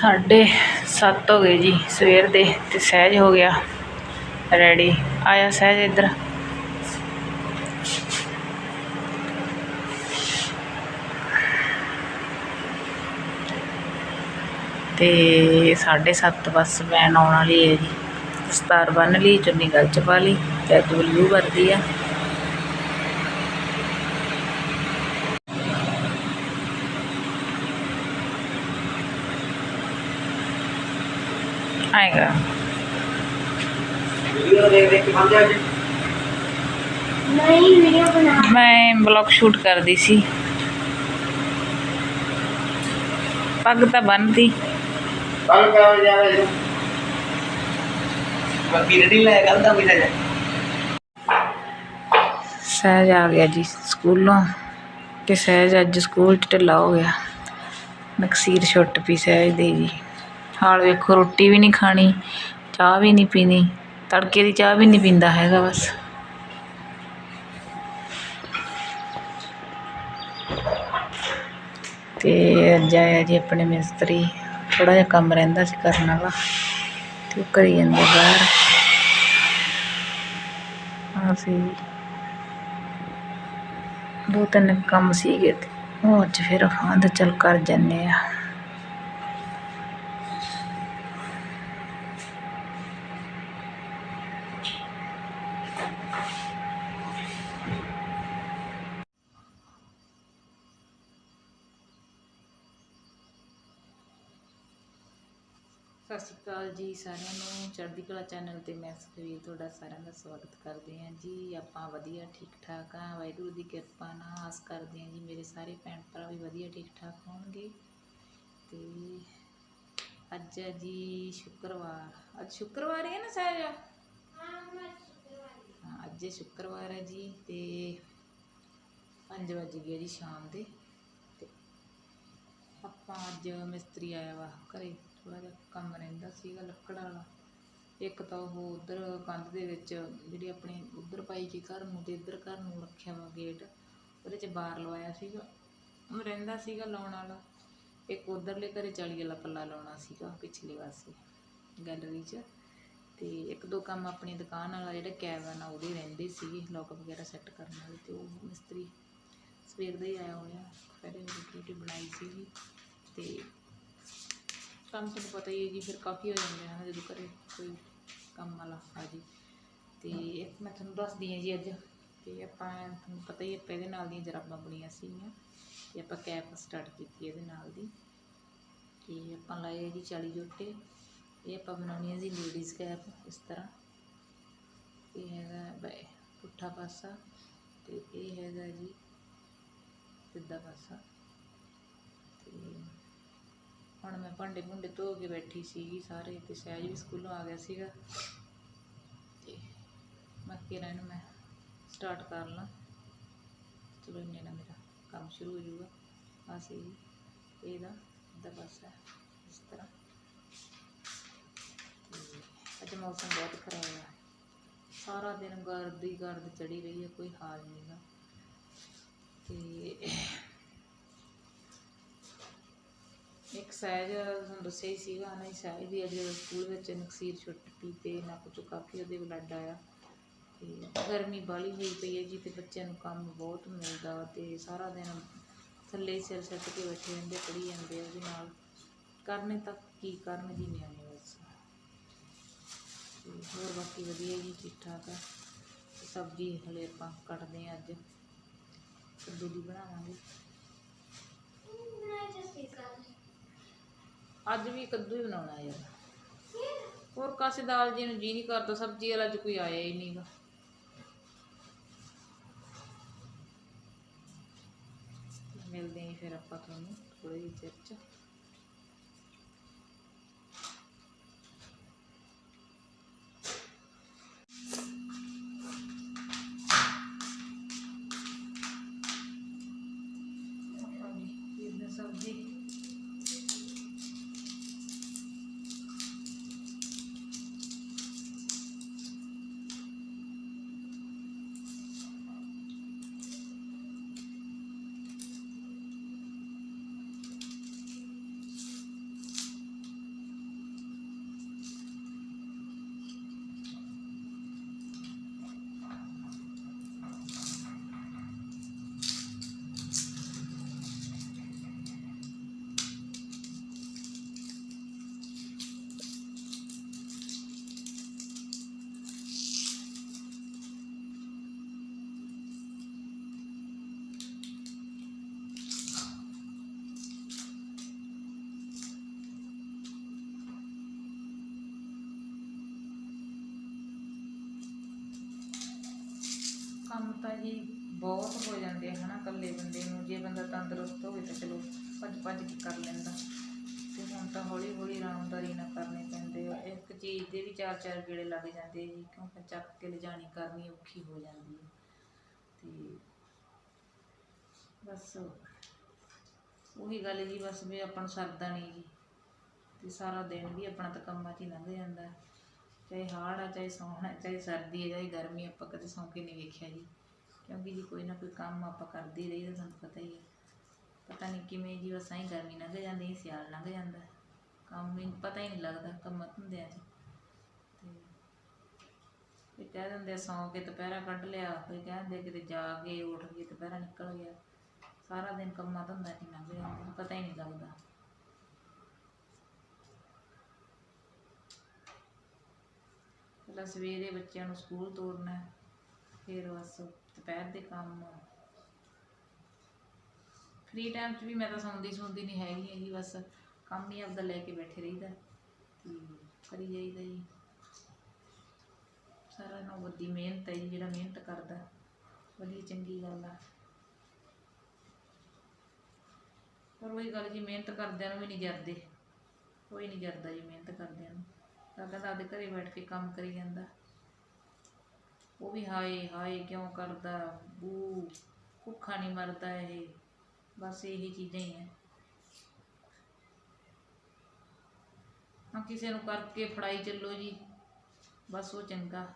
ਸਾਢੇ ਸੱਤ ਹੋ ਗਏ ਜੀ, ਸਵੇਰ ਦੇ ਤੇ ਸਹਿਜ ਹੋ ਗਿਆ। ਰੈਡੀ ਆਇਆ ਸਹਿਜ ਇੱਧਰ। ਤੇ ਸਾਢੇ ਸੱਤ ਬੱਸ ਵੈਨ ਆਉਣ ਵਾਲੀ ਹੈ ਜੀ। ਦਸਤਾਰ ਬੰਨ ਲਈ ਚੁੰਨੀ ਗਲ ਚ ਪਾ ਲਈ, ਤੇ ਅੱਜ ਬਲੂ ਵਰਦੀ ਆ। ਆਏਗਾ। ਵੀਡੀਓ ਦੇਖ ਦੇਖ ਕੇ ਬਣ ਜਾ ਜੀ। ਨਹੀਂ ਵੀਡੀਓ ਬਣਾ। ਮੈਂ ਬਲੌਗ ਸ਼ੂਟ ਕਰਦੀ ਸੀ। ਪੱਗ ਤਾਂ ਬੰਨਦੀ ਕੱਲ ਕਰ ਜਾ ਰਹੇ ਬਾਕੀ ਰੈਡੀ ਲੈ ਕੱਲ ਦਾ ਜਾ ਸਹਿਜ ਆ ਗਿਆ ਜੀ ਸਕੂਲੋਂ ਸਹਿਜ ਅੱਜ ਸਕੂਲ ਚ ਢਿੱਲਾ ਹੋ ਗਿਆ। ਨਕਸੀਰ ਛੁੱਟ ਪਈ ਸਹਿਜ ਦੇ ਜੀ। ਹਾਲ ਵੇਖੋ, ਰੋਟੀ ਵੀ ਨਹੀਂ ਖਾਣੀ, ਚਾਹ ਵੀ ਨਹੀਂ ਪੀਣੀ, ਤੜਕੇ ਦੀ ਚਾਹ ਵੀ ਨਹੀਂ ਪੀਂਦਾ ਹੈਗਾ ਬਸ। ਤੇ ਅੱਜ ਆਇਆ ਜੀ ਆਪਣੇ ਮਿਸਤਰੀ ਥੋੜਾ ਜਿਹਾ ਕੰਮ ਰਹਿੰਦਾ ਸੀ ਕਰਨ ਵਾਲਾ, ਤੇ ਉਹ ਕਰੀ ਜਾਂਦੇ ਬਾਹਰ। ਅਸੀਂ ਦੋ ਤਿੰਨ ਕੰਮ ਸੀਗੇ, ਤੇ ਉਹ ਅੱਜ ਫਿਰ ਆਂਦ ਚੱਲ ਕਰ ਜੰਨੇ ਆ। ਸਤਿ ਸ਼੍ਰੀ ਅਕਾਲ ਜੀ ਸਾਰਿਆਂ ਨੂੰ। ਚੜ੍ਹਦੀ ਕਲਾ ਚੈਨਲ ਤੇ ਮੈਂ ਸੁਖਵੀਰ ਤੁਹਾਡਾ ਸਾਰਿਆਂ ਦਾ ਸਵਾਗਤ ਕਰਦੇ ਹਾਂ ਜੀ। ਆਪਾਂ ਵਧੀਆ ਠੀਕ ਠਾਕ ਆ ਵਾਹਿਗੁਰੂ ਦੀ ਕਿਰਪਾ ਨਾਲ ਆਸ ਕਰਦੇ ਹਾਂ ਜੀ ਮੇਰੇ ਸਾਰੇ ਭੈਣ ਭਰਾ ਵੀ ਵਧੀਆ ਠੀਕ ਠਾਕ ਹੋਣਗੇ। ਤੇ ਅੱਜ ਹੈ ਜੀ ਸ਼ੁੱਕਰਵਾਰ। ਅੱਜ ਸ਼ੁੱਕਰਵਾਰ ਹੀ ਨਾ ਸਾਹਿਬ ਹਾਂ ਅੱਜ ਸ਼ੁੱਕਰਵਾਰ ਹੈ ਜੀ ਤੇ 5 ਵਜ ਗਏ ਜੀ ਸ਼ਾਮ ਦੇ। ਤੇ ਆਪਾਂ ਅੱਜ ਮਿਸਤਰੀ ਆਇਆ ਵਾ ਘਰੇ। ਥੋੜਾ ਜਿਹਾ ਕੰਮ ਰਹਿੰਦਾ ਸੀਗਾ ਲੱਕੜ ਵਾਲਾ। ਇੱਕ ਤਾਂ ਉਹ ਉਧਰ ਕੰਧ ਦੇ ਵਿੱਚ ਜਿਹੜੀ ਆਪਣੀ ਉਧਰ ਪਾਈ ਕੇ ਘਰ ਨੂੰ ਤੇ ਇੱਧਰ ਘਰ ਨੂੰ ਰੱਖਿਆ ਵਾ ਗੇਟ, ਉਹਦੇ 'ਚ ਬਾਰ ਲਵਾਇਆ ਸੀਗਾ। ਉਹ ਰਹਿੰਦਾ ਸੀਗਾ ਲਾਉਣ ਵਾਲਾ। ਇੱਕ ਉਧਰਲੇ ਘਰੇ ਚਾਲੀ ਵਾਲਾ ਪੱਲਾ ਲਾਉਣਾ ਸੀਗਾ ਪਿਛਲੇ ਪਾਸੇ ਗੈਲਰੀ 'ਚ। ਤੇ ਇੱਕ ਦੋ ਕੰਮ ਆਪਣੀ ਦੁਕਾਨ ਵਾਲਾ ਜਿਹੜਾ ਕੈਬਨ ਆ ਉਹਦੇ ਰਹਿੰਦੇ ਸੀਗੇ ਲੋਕ ਵਗੈਰਾ ਸੈੱਟ ਕਰਨ ਵਾਲੇ ਤੇ ਉਹ ਮਿਸਤਰੀ ਸਵੇਰ ਦਾ ਹੀ ਆਇਆ ਹੋਇਆ। ਪਹਿਲੇ ਰੋਟੀ ਰੂਟੀ ਬਣਾਈ ਸੀਗੀ ਤੇ ਕੰਮ ਤੁਹਾਨੂੰ ਪਤਾ ਹੀ ਹੈ ਜੀ, ਫਿਰ ਕਾਫੀ ਹੋ ਜਾਂਦੇ ਹਨ, ਜਦੋਂ ਘਰੇ ਕੋਈ ਕੰਮ ਵਾਲਾ ਆ ਜੀ। ਤੇ ਮੈਂ ਤੁਹਾਨੂੰ ਦੱਸਦੀ ਹਾਂ ਜੀ ਅੱਜ, ਤੇ ਆਪਾਂ ਤੁਹਾਨੂੰ ਪਤਾ ਹੀ ਆਪਾਂ ਇਹਦੇ ਨਾਲ ਦੀਆਂ ਜਰਾਬਾਂ ਬਣੀਆਂ ਸੀਗੀਆਂ, ਤੇ ਆਪਾਂ ਕੈਪ ਸਟਾਰਟ ਕੀਤੀ ਇਹਦੇ ਨਾਲ ਦੀ। ਤੇ ਆਪਾਂ ਲਾਏ ਜੀ 40 ਜੋਟੇ, ਇਹ ਆਪਾਂ ਬਣਾਉਣੀ ਹੈ ਜੀ ਲੇਡੀਜ਼ ਕੈਪ ਇਸ ਤਰ੍ਹਾਂ। ਇਹ ਹੈਗਾ ਬੈ, ਪੁੱਠਾ ਪਾਸਾ, ਤੇ ਇਹ ਹੈਗਾ ਜੀ ਸਿੱਧਾ ਪਾਸਾ। ਤੇ ਹੁਣ ਮੈਂ ਭਾਂਡੇ ਭੁੰਡੇ ਧੋ ਕੇ ਬੈਠੀ ਸੀਗੀ ਸਾਰੇ ਤੇ ਸਹਿਜ ਵੀ ਸਕੂਲੋਂ ਆ ਗਿਆ ਸੀਗਾ। ਤੇ ਬਾਕੀ ਰਹਿਣ ਮੈਂ ਸਟਾਰਟ ਕਰ ਲਾਂ। ਚਲੋ ਇੰਨੇ ਨਾਲ ਮੇਰਾ ਕੰਮ ਸ਼ੁਰੂ ਹੋ ਜਾਊਗਾ। ਆ ਸੀ ਇਹਦਾ ਦਾ ਹੈ, ਇਸ ਤਰ੍ਹਾਂ। ਤੇ ਅੱਜ ਮੌਸਮ ਬਹੁਤ ਖਰਾਬ ਹੈ। ਸਾਰਾ ਦਿਨ ਗਰਦ ਹੀ ਗਰਦ ਚੜੀ ਰਹੀ ਹੈ, ਕੋਈ ਹਾਲ ਨਹੀਂ ਗਾ। ਤੇ ਇੱਕ ਸਹਿਜ, ਤੁਹਾਨੂੰ ਦੱਸਿਆ ਹੀ ਸੀਗਾ ਨਾ ਸਹਿਜ ਦੀ ਅੱਜ ਸਕੂਲ ਵਿੱਚ ਨਕਸੀਰ ਛੁੱਟੀ ਤੇ ਨੱਕ ਚੋਂ ਕਾਫੀ ਉਹਦੇ ਬਲੱਡ ਆਇਆ ਤੇ ਗਰਮੀ ਬਾਲੀ ਹੋਈ ਪਈ ਹੈ ਜੀ ਤੇ ਬੱਚਿਆਂ ਨੂੰ ਕੰਮ ਬਹੁਤ ਮਿਲਦਾ ਵਾ ਤੇ ਸਾਰਾ ਦਿਨ ਥੱਲੇ ਸਿਰ ਸੱਟ ਕੇ ਬੈਠੇ ਰਹਿੰਦੇ, ਪੜ੍ਹੀ ਜਾਂਦੇ ਉਹਦੇ ਨਾਲ। ਕਰਨੇ ਤੱਕ ਕੀ ਕਰਨ ਜੀ ਨਿਆਣੇ ਬਸ। ਹੋਰ ਬਾਕੀ ਵਧੀਆ ਜੀ ਠੀਕ ਠਾਕ ਆ। ਸਬਜ਼ੀ ਹਲੇ ਆਪਾਂ ਕੱਟਦੇ ਆ ਅੱਜ। ਕੱਦੂ ਦੀ ਬਣਾਵਾਂਗੇ। ਅੱਜ ਵੀ ਕੱਦੂ ਹੀ ਬਣਾਉਣਾ ਯਾਰ। ਹੋਰ ਕਾਸੇ ਦਾਲ ਜੀ ਨੂੰ ਜੀ ਨਹੀਂ ਕਰਦਾ, ਸਬਜ਼ੀ ਵਾਲਾ ਅੱਜ ਕੋਈ ਆਇਆ ਹੀ ਨਹੀਂਗਾ ਮਿਲਦੇ ਆਂ ਫਿਰ ਆਪਾਂ ਤੁਹਾਨੂੰ ਥੋੜੀ ਜਿਹੇ ਚਿਰ ਚ। ਕੰਮ ਬਹੁਤ ਹੋ ਜਾਂਦੇ ਆ, ਹਨਾ, ਇਕੱਲੇ ਬੰਦੇ ਨੂੰ, ਜੇ ਬੰਦਾ ਤੰਦਰੁਸਤ ਹੋਵੇ ਤਾਂ ਚਲੋ ਭੱਜ ਭੱਜ ਕੇ ਕਰ ਲੈਂਦਾ। ਤੇ ਹੁਣ ਤਾਂ ਹੌਲੀ ਹੌਲੀ ਆਰਾਮਦਾਰੀ ਨਾਲ ਕਰਨੇ ਪੈਂਦੇ ਆ। ਇੱਕ ਚੀਜ਼ ਦੇ ਵੀ ਚਾਰ ਚਾਰ ਗੇੜੇ ਲੱਗ ਜਾਂਦੇ ਜੀ, ਕਿਉਂਕਿ ਚੱਕ ਕੇ ਲਿਜਾਣੀ ਕਰਨੀ ਔਖੀ ਹੋ ਜਾਂਦੀ ਹੈ ਤੇ ਬਸ ਉਹੀ ਗੱਲ ਜੀ, ਬਸ ਵੀ ਆਪਾਂ ਨੂੰ ਸਰਦਾ ਨਹੀਂ ਜੀ। ਤੇ ਸਾਰਾ ਦਿਨ ਵੀ ਆਪਣਾ ਤਾਂ ਕੰਮਾਂ 'ਚ ਹੀ ਲੰਘ ਜਾਂਦਾ। ਚਾਹੇ ਹਾੜ ਆ, ਚਾਹੇ ਸੌਣ ਹੈ ਚਾਹੇ ਸਰਦੀ ਆ, ਚਾਹੇ ਗਰਮੀ, ਆਪਾਂ ਕਦੇ ਸੌਂ ਕੇ ਨਹੀਂ ਵੇਖਿਆ ਜੀ। ਕਿਉਂਕਿ ਜੀ ਕੋਈ ਨਾ ਕੋਈ ਕੰਮ ਆਪਾਂ ਕਰਦੇ ਹੀ ਰਹੀਦਾ ਤੁਹਾਨੂੰ ਪਤਾ ਹੀ ਹੈ। ਪਤਾ ਨਹੀਂ ਕਿਵੇਂ ਜੀ, ਬਸ ਐਂ ਗਰਮੀ ਲੰਘ ਜਾਂਦੀ ਸਿਆਲ ਲੰਘ ਜਾਂਦਾ ਕੰਮ ਹੀ ਪਤਾ ਹੀ ਨਹੀਂ ਲੱਗਦਾ ਕੰਮਾਂ ਧੰਦਿਆਂ 'ਚ ਤੇ। ਕਹਿ ਦਿੰਦੇ ਸੌਂ ਕੇ ਦੁਪਹਿਰਾ ਕੱਢ ਲਿਆ, ਕੋਈ ਦਿੰਦੇ ਕਿਤੇ ਜਾ ਕੇ ਉੱਠ ਕੇ ਦੁਪਹਿਰਾ ਨਿਕਲ ਗਿਆ। ਸਾਰਾ ਦਿਨ ਕੰਮਾਂ ਧੰਦਾ 'ਚ ਲੰਘ ਜਾਂਦਾ ਪਤਾ ਹੀ ਨਹੀਂ ਲੱਗਦਾ। ਪਹਿਲਾਂ ਸਵੇਰੇ ਬੱਚਿਆਂ ਨੂੰ ਸਕੂਲ ਤੋਰਨਾ ਫਿਰ ਬਸ ਦੁਪਹਿਰ ਦੇ ਕੰਮ ਫ੍ਰੀ ਟਾਈਮ 'ਚ ਵੀ ਮੈਂ ਤਾਂ ਸੌਂਦੀ ਸੌਂਦੀ ਨਹੀਂ ਹੈਗੀ ਹੈਗੀ, ਬਸ ਕੰਮ ਹੀ ਆਪਦਾ ਲੈ ਕੇ ਬੈਠੇ ਰਹੀਦਾ। ਤੇ ਕਰੀ ਜਾਈਦਾ ਜੀ। ਸਾਰਾ ਨੂੰ ਵੱਡੀ ਮਿਹਨਤ ਹੈ ਜੀ, ਜਿਹੜਾ ਮਿਹਨਤ ਕਰਦਾ। ਵਧੀਆ, ਚੰਗੀ ਗੱਲ ਆ। ਪਰ ਉਹੀ ਗੱਲ ਜੀ, ਮਿਹਨਤ ਕਰਦਿਆਂ ਨੂੰ ਵੀ ਨਹੀਂ ਜਰਦੇ। ਕੋਈ ਨਹੀਂ ਜਰਦਾ ਜੀ ਮਿਹਨਤ ਕਰਦਿਆਂ ਨੂੰ। ਤਾਂ ਕਹਿੰਦਾ ਆਪਦੇ ਘਰੇ ਬੈਠ ਕੇ ਕੰਮ ਕਰੀ ਜਾਂਦਾ। ਉਹ ਵੀ ਹਾਏ ਹਾਏ ਕਿਉਂ ਕਰਦਾ? ਬੂ ਭੁੱਖਾ ਨਹੀਂ ਮਰਦਾ ਇਹ। ਬਸ ਇਹੀ ਚੀਜ਼ਾਂ ਹੀ ਹੈ ਹਾਂ ਕਿਸੇ ਨੂੰ ਕਰਕੇ ਫੜਾਈ ਚੱਲੋ ਜੀ। ਬਸ ਉਹ ਚੰਗਾ।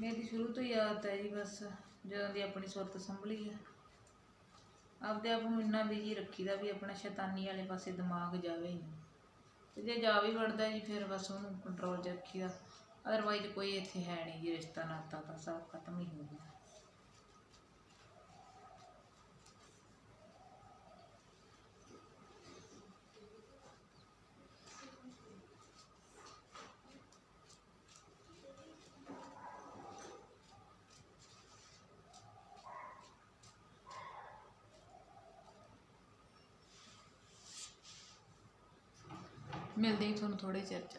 ਮੇਰੀ ਸ਼ੁਰੂ ਤੋਂ ਹੀ ਆਦਤ ਹੈ ਜੀ ਬਸ, ਜਦੋਂ ਦੀ ਆਪਣੀ ਸੁਰਤ ਸੰਭਲੀ ਹੈ। ਆਪਦੇ ਆਪ ਨੂੰ ਇੰਨਾ ਬਿਜ਼ੀ ਰੱਖੀਦਾ ਵੀ ਆਪਣਾ ਸ਼ੈਤਾਨੀ ਵਾਲੇ ਪਾਸੇ ਦਿਮਾਗ ਜਾਵੇ ਹੀ ਨਹੀਂ। ਤੇ ਜੇ ਜਾ ਵੀ ਵੜਦਾ ਜੀ, ਫਿਰ ਬਸ ਉਹਨੂੰ ਕੰਟਰੋਲ 'ਚ ਰੱਖੀਦਾ। ਅਦਰਵਾਈਜ਼ ਕੋਈ ਇੱਥੇ ਹੈ ਨਹੀਂ ਜੀ ਰਿਸ਼ਤਾ ਨਾਤਾ ਤਾਂ ਸਭ ਖਤਮ ਹੀ ਹੋ ਗਿਆ। ਮਿਲਦੇ ਹੀ ਤੁਹਾਨੂੰ ਥੋੜੇ ਚਿਰ 'ਚ।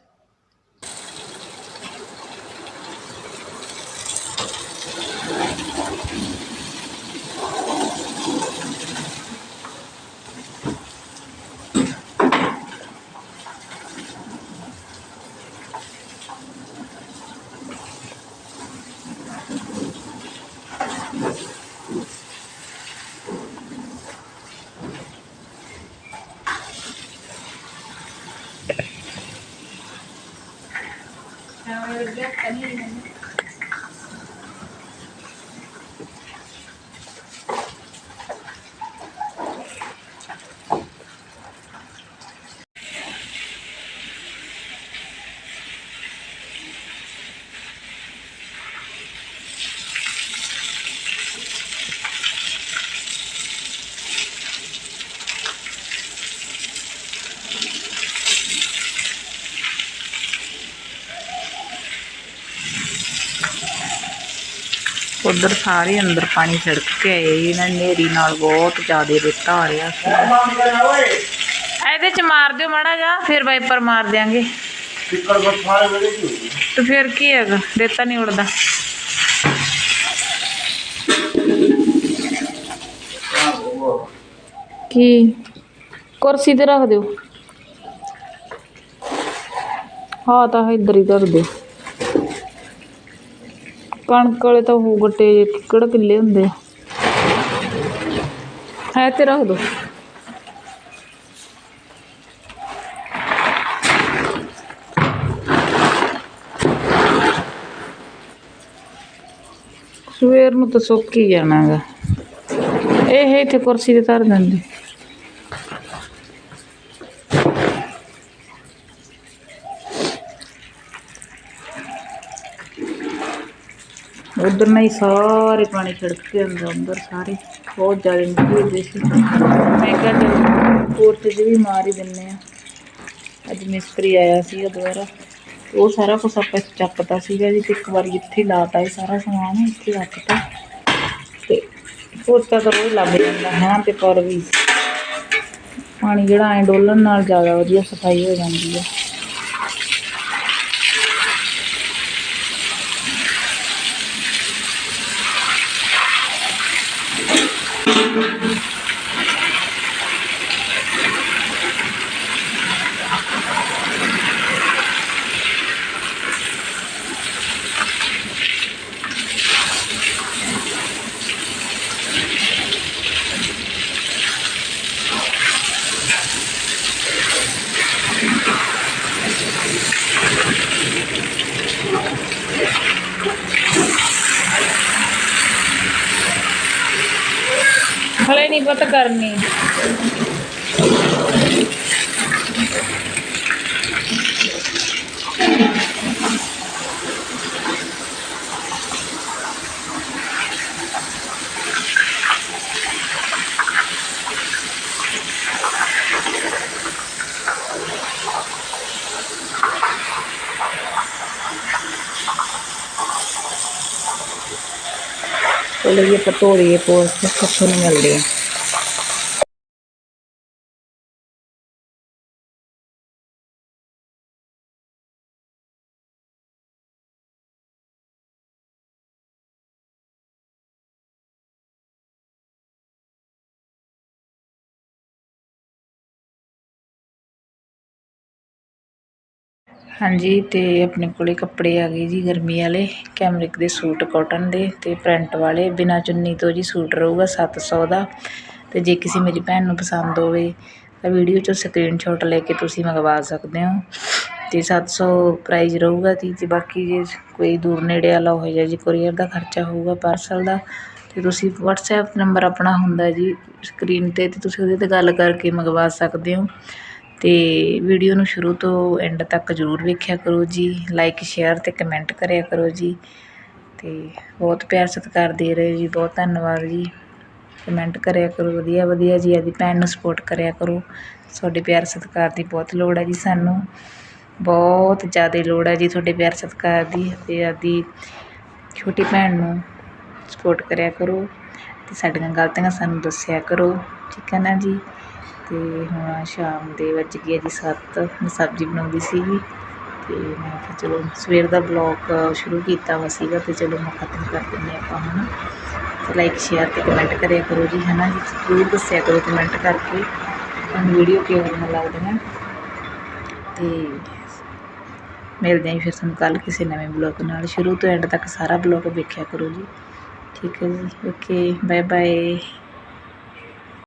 ਉਧਰ ਸਾਰੇ ਅੰਦਰ ਪਾਣੀ ਛਿੜਕ ਕੇ ਆਏ ਇਹਨਾਂ ਨੇਰੀ ਨਾਲ ਬਹੁਤ ਜ਼ਿਆਦਾ ਰੇਤਾ ਆ ਰਿਹਾ ਇਹਦੇ ਚ ਮਾਰ ਦਿਓ ਮਾੜਾ ਜਾ ਫਿਰ ਵਾਈਪਰ ਮਾਰ ਦਿਆਂਗੇ। ਤੇ ਫਿਰ ਕੀ ਹੈਗਾ ਰੇਤਾ ਨਹੀਂ ਉੜਦਾ ਕੀ? ਕੁਰਸੀ ਤੇ ਰੱਖ ਦਿਓ। ਹਾਂ ਤਾਂ ਇੱਧਰ ਹੀ ਧਰ ਦਿਓ। ਕਣਕ ਵਾਲੇ ਤਾਂ ਉਹ ਗੱਟੇ ਜਿਹੇ ਕਿਹੜਾ ਕਿੱਲੇ ਹੁੰਦੇ ਆ? ਹੈ ਤੇ ਰੱਖ ਦੋ। ਸਵੇਰ ਨੂੰ ਤਾਂ ਸੁੱਕ ਹੀ ਜਾਣਾਗਾ। ਇਹ ਇੱਥੇ ਕੁਰਸੀ ਤੇ ਧਰ ਦਿੰਦੇ। ਉਧਰ ਨਹੀਂ ਸਾਰੇ ਪਾਣੀ ਛਿੜਕ ਕੇ ਅੰਦਰ ਅੰਦਰ ਸਾਰੇ। ਬਹੁਤ ਜ਼ਿਆਦਾ ਮਿੱਟੀ ਹੋ ਸੀ। ਮੈਂ ਕਿਹਾ ਚਲ ਪੋਰਚ 'ਚ ਵੀ ਮਾਰ ਹੀ ਦਿੰਨੇ ਆ। ਅੱਜ ਮਿਸਤਰੀ ਆਇਆ ਸੀ ਦੁਬਾਰਾ। ਉਹ ਸਾਰਾ ਕੁਝ ਆਪਾਂ ਚੱਕਤਾ ਸੀਗਾ ਜੀ ਤੇ ਇੱਕ ਵਾਰੀ ਇੱਥੇ ਹੀ ਲਾਤਾ ਇਹ ਸਾਰਾ ਸਮਾਨ, ਇੱਥੇ ਰੱਖਤਾ। ਤੇ ਪੋਚਾ ਤਾਂ ਰੋਜ਼ ਲੱਗ ਜਾਂਦਾ, ਹੈ ਤੇ ਪਰ ਵੀ। ਪਾਣੀ ਜਿਹੜਾ ਐ ਡੋਲਣ ਨਾਲ ਜ਼ਿਆਦਾ ਵਧੀਆ ਸਫ਼ਾਈ ਹੋ ਜਾਂਦੀ ਹੈ ਹਲੇ ਨਹੀਂ ਪਤਾ ਕਰਨੀ ਚਲੋ ਜੀ ਆਪਾਂ ਧੋ ਲਈਏ ਪੋਸਟ ਕਿੱਥੋਂ ਨੂੰ ਮਿਲਦੇ ਹਾਂਜੀ, ਤੇ ਆਪਣੇ ਕੋਲੇ ਕੱਪੜੇ ਆ ਗਏ ਜੀ ਗਰਮੀ ਵਾਲੇ। ਕੈਮਰਿਕ ਦੇ ਸੂਟ ਕਾਟਨ ਦੇ ਤੇ ਪ੍ਰਿੰਟ ਵਾਲੇ। ਬਿਨਾ ਚੁੰਨੀ ਤੋਂ ਜੀ ਸੂਟ ਰਹੂਗਾ 700 ਦਾ। ਤੇ ਜੇ ਕਿਸੇ ਮੇਰੀ ਭੈਣ ਨੂੰ ਪਸੰਦ ਹੋਵੇ, ਤਾਂ ਵੀਡੀਓ 'ਚੋਂ ਸਕਰੀਨਸ਼ਾਟ ਲੈ ਕੇ ਤੁਸੀਂ ਮੰਗਵਾ ਸਕਦੇ ਹੋ। ਤੇ 700 ਪ੍ਰਾਈਸ ਰਹੂਗਾ ਜੀ, ਤੇ ਬਾਕੀ ਜੇ ਕੋਈ ਦੂਰ ਨੇੜੇ ਵਾਲਾ ਹੋ ਜਾ ਜੀ ਕੋਰੀਅਰ ਦਾ ਖਰਚਾ ਹੋਊਗਾ ਪਾਰਸਲ ਦਾ, ਤੇ ਤੁਸੀਂ WhatsApp ਨੰਬਰ ਆਪਣਾ ਹੁੰਦਾ ਜੀ ਸਕਰੀਨ ਤੇ ਤੇ ਤੁਸੀਂ ਉਹਦੇ ਤੇ ਗੱਲ ਕਰਕੇ ਮੰਗਵਾ ਸਕਦੇ ਹੋ। ਅਤੇ ਵੀਡੀਓ ਨੂੰ ਸ਼ੁਰੂ ਤੋਂ ਐਂਡ ਤੱਕ ਜ਼ਰੂਰ ਵੇਖਿਆ ਕਰੋ ਜੀ। ਲਾਈਕ ਸ਼ੇਅਰ ਅਤੇ ਕਮੈਂਟ ਕਰਿਆ ਕਰੋ ਜੀ। ਅਤੇ ਬਹੁਤ ਪਿਆਰ ਸਤਿਕਾਰ ਦੇ ਰਹੇ ਜੀ। ਬਹੁਤ ਧੰਨਵਾਦ ਜੀ। ਕਮੈਂਟ ਕਰਿਆ ਕਰੋ, ਵਧੀਆ ਵਧੀਆ ਜੀ। ਆਪਦੀ ਭੈਣ ਨੂੰ ਸਪੋਰਟ ਕਰਿਆ ਕਰੋ। ਤੁਹਾਡੇ ਪਿਆਰ ਸਤਿਕਾਰ ਦੀ ਬਹੁਤ ਲੋੜ ਹੈ ਜੀ ਸਾਨੂੰ। ਬਹੁਤ ਜ਼ਿਆਦਾ ਲੋੜ ਹੈ ਜੀ ਤੁਹਾਡੇ ਪਿਆਰ ਸਤਿਕਾਰ ਦੀ ਅਤੇ ਆਪਦੀ ਛੋਟੀ ਭੈਣ ਨੂੰ ਸਪੋਰਟ ਕਰਿਆ ਕਰੋ ਅਤੇ ਸਾਡੀਆਂ ਗਲਤੀਆਂ ਸਾਨੂੰ ਦੱਸਿਆ ਕਰੋ। ਠੀਕ ਹੈ ਨਾ ਜੀ? ਅਤੇ ਹੁਣ ਸ਼ਾਮ ਦੇ ਵੱਜ ਗਏ ਜੀ 7 ਮੈਂ ਸਬਜ਼ੀ ਬਣਾਉਂਦੀ ਸੀਗੀ ਅਤੇ ਮੈਂ ਕਿਹਾ ਚਲੋ ਸਵੇਰ ਦਾ ਬਲੌਗ ਸ਼ੁਰੂ ਕੀਤਾ ਵਾ ਸੀਗਾ ਅਤੇ ਚਲੋ ਮੈਂ ਖਤਮ ਕਰ ਦਿੰਦੇ ਆਪਾਂ ਹੁਣ। ਤੇ ਲਾਈਕ ਸ਼ੇਅਰ ਤੇ ਕਮੈਂਟ ਕਰਿਆ ਕਰੋ ਜੀ ਹੈ ਨਾ ਜੀ? ਜ਼ਰੂਰ ਦੱਸਿਆ ਕਰੋ ਕਮੈਂਟ ਕਰਕੇ। ਤੁਹਾਨੂੰ ਵੀਡੀਓ ਕਿਵੇਂ ਲੱਗਦੀਆਂ? ਤੇ ਮਿਲਦੇ ਹਾਂ ਜੀ ਫਿਰ ਤੁਹਾਨੂੰ ਕੱਲ ਕਿਸੇ ਨਵੇਂ ਬਲੌਗ ਨਾਲ। ਸ਼ੁਰੂ ਤੋਂ ਐਂਡ ਤੱਕ ਸਾਰਾ ਬਲੌਗ ਵੇਖਿਆ ਕਰੋ ਜੀ। ਠੀਕ ਹੈ ਜੀ? Okay bye bye